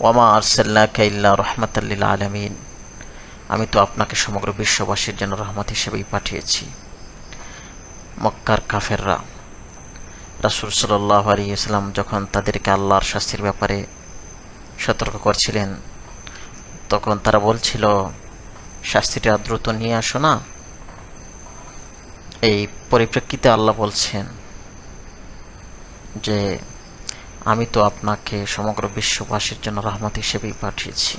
ওয়ামা আরসাল্লা কাইল্লা রহমতাল্লিল আলমিন। আমি তো আপনাকে সমগ্র বিশ্ববাসীর জন্য রহমত হিসেবেই পাঠিয়েছি। মক্কার কাফেররা, রাসুল সাল্লাহ আলী ইসলাম যখন তাদেরকে আল্লাহর শাস্তির ব্যাপারে সতর্ক করছিলেন, তখন তারা বলছিল, শাস্তিটা দ্রুত নিয়ে আসো না। এই পরিপ্রেক্ষিতে আল্লাহ বলছেন যে আমি তো আপনাকে সমগ্র বিশ্ববাসীর জন্য রহমত হিসেবেই পাঠিয়েছি।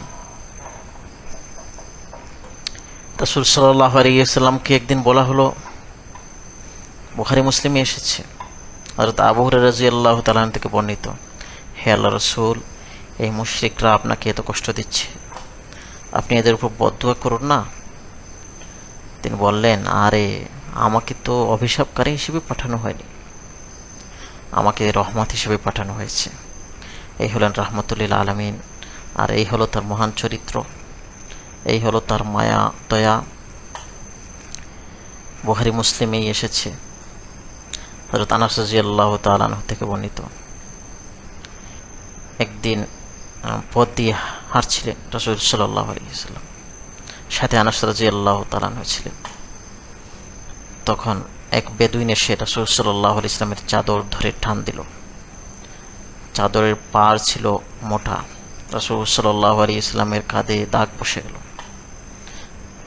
রসুল সাল্লাহ আলিয়াল্লামকে একদিন বলা হলো, বুখারি মুসলিমে এসেছে হজরত আবু রাজি আল্লাহ তালান থেকে বর্ণিত, হে আল্লাহ রসুল, এই মুশ্রিকরা আপনাকে এত কষ্ট দিচ্ছে। আপনি এদের উপর বদুয়া করুন না। তিনি বললেন, আরে, আমাকে তো অভিশাপকারী হিসেবে পাঠানো হয়নি। আমাকে রহমত হিসেবে পাঠানো হয়েছে। এই হলেন রহমতুল্লিল আলমিন, আর এই হলো তার মহান চরিত্র। এই হলো তার মায়া, দয়া। বুহারি মুসলিমেই এসেছে। হজরত আনাস রাজি আল্লাহ তালাহ থেকে বর্ণিত। একদিন পথ দিয়ে হাঁটছিলেন রসুল সাল্লাহ আলিয়াল্লাম সাথে আনাস রাজি আল্লাহ তালান হয়েছিলেন তখন এক বেদুইন এসে রসুল সাল্লাহ ইসলামের চাদর ধরে টান দিল। চাদরের পার ছিল মোটা। রসুল সাল্লাহ আলী ইসলামের কাঁধে দাগ বসে গেল।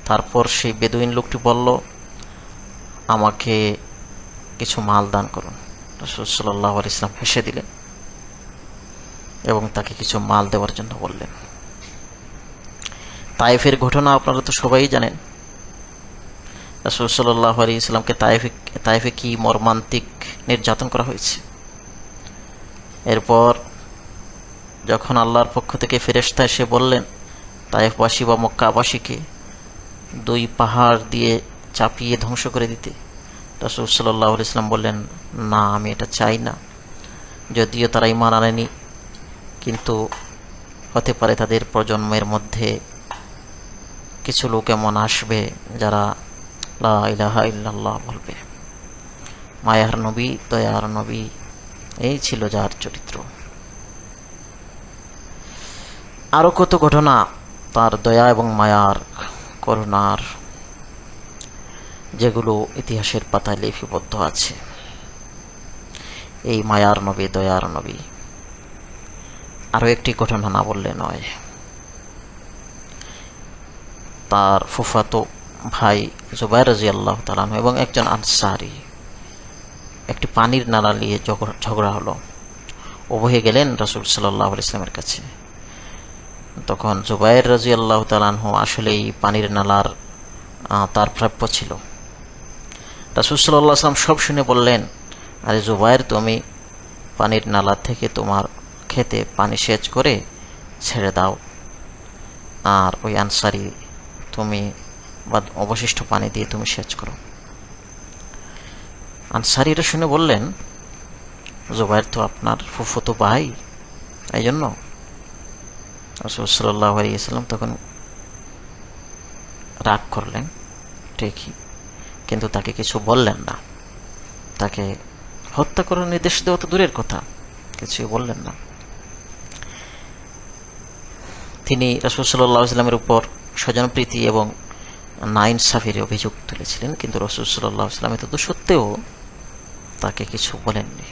তারপর সেই বেদুইন লোকটি বলল, আমাকে কিছু মাল দান করুন। রসুল সাল্লাহ আলি ইসলাম হেসে দিলেন এবং তাকে কিছু মাল দেওয়ার জন্য বললেন। তাইফের ঘটনা আপনারা তো সবাই জানেন। রসুল সাল্লাহ আলী ইসলামকে তাইফে তাইফে কি মর্মান্তিক নির্যাতন করা হয়েছে। এরপর যখন আল্লাহর পক্ষ থেকে ফেরেস্তা এসে বললেন, তাইফবাসী বা মক্কাবাসীকে দুই পাহাড় দিয়ে চাপিয়ে ধ্বংস করে দিতে, রসুল সাল্লাহ ইসলাম বললেন, না, আমি এটা চাই না। যদিও তারা ইমান আনেনি, কিন্তু হতে পারে তাদের প্রজন্মের মধ্যে কিছু লোক এমন আসবে যারা ইল্লাল্লাহ বলবে। মায়ার নবী, দয়ার নবী, এই ছিল যার চরিত্র। আরও কত ঘটনা তার দয়া এবং মায়ার করুণার, যেগুলো ইতিহাসের পাতায় লিপিবদ্ধ আছে। এই মায়ার নবী, দয়ার নবী। আরও একটি ঘটনা না বললে নয়। তার ফুফাতো ভাই জুবাই রাজি আল্লাহ তালান এবং একজন আনসারি। একটি পানির নালা নিয়ে ঝগড়া হলো। উভয়ে গেলেন রসুল সাল্লাহ ইসলামের কাছে। তখন জুবাইর রাজি আল্লাহ তালানহ আসলেই পানির নালার তার প্রাপ্য ছিল। রাসুল সাল্লাহ আসলাম সব শুনে বললেন, আরে জুবাইর, তুমি পানির নালা থেকে তোমার খেতে পানি সেচ করে ছেড়ে দাও। আর ওই আনসারি, তুমি বা অবশিষ্ট পানি দিয়ে তুমি সেচ করো। আনসারি এটা শুনে বললেন, জুবাইর তো আপনার ফুফুতো ভাই, এই জন্য? রসুল্লাহ আলিয়াল্লাম তখন রাগ করলেন, ঠিকই, কিন্তু তাকে কিছু বললেন না। তাকে হত্যা করার নির্দেশ দেওয়া তো দূরের কথা, কিছুই বললেন না। তিনি রসুল সাল্লাহ ইসলামের উপর স্বজনপ্রীতি এবং নাইন সাফিরে অভিযোগ তুলেছিলেন কিন্তু রসুল সাল্লাহ আসলাম এত সত্ত্বেও তাকে কিছু বলেননি।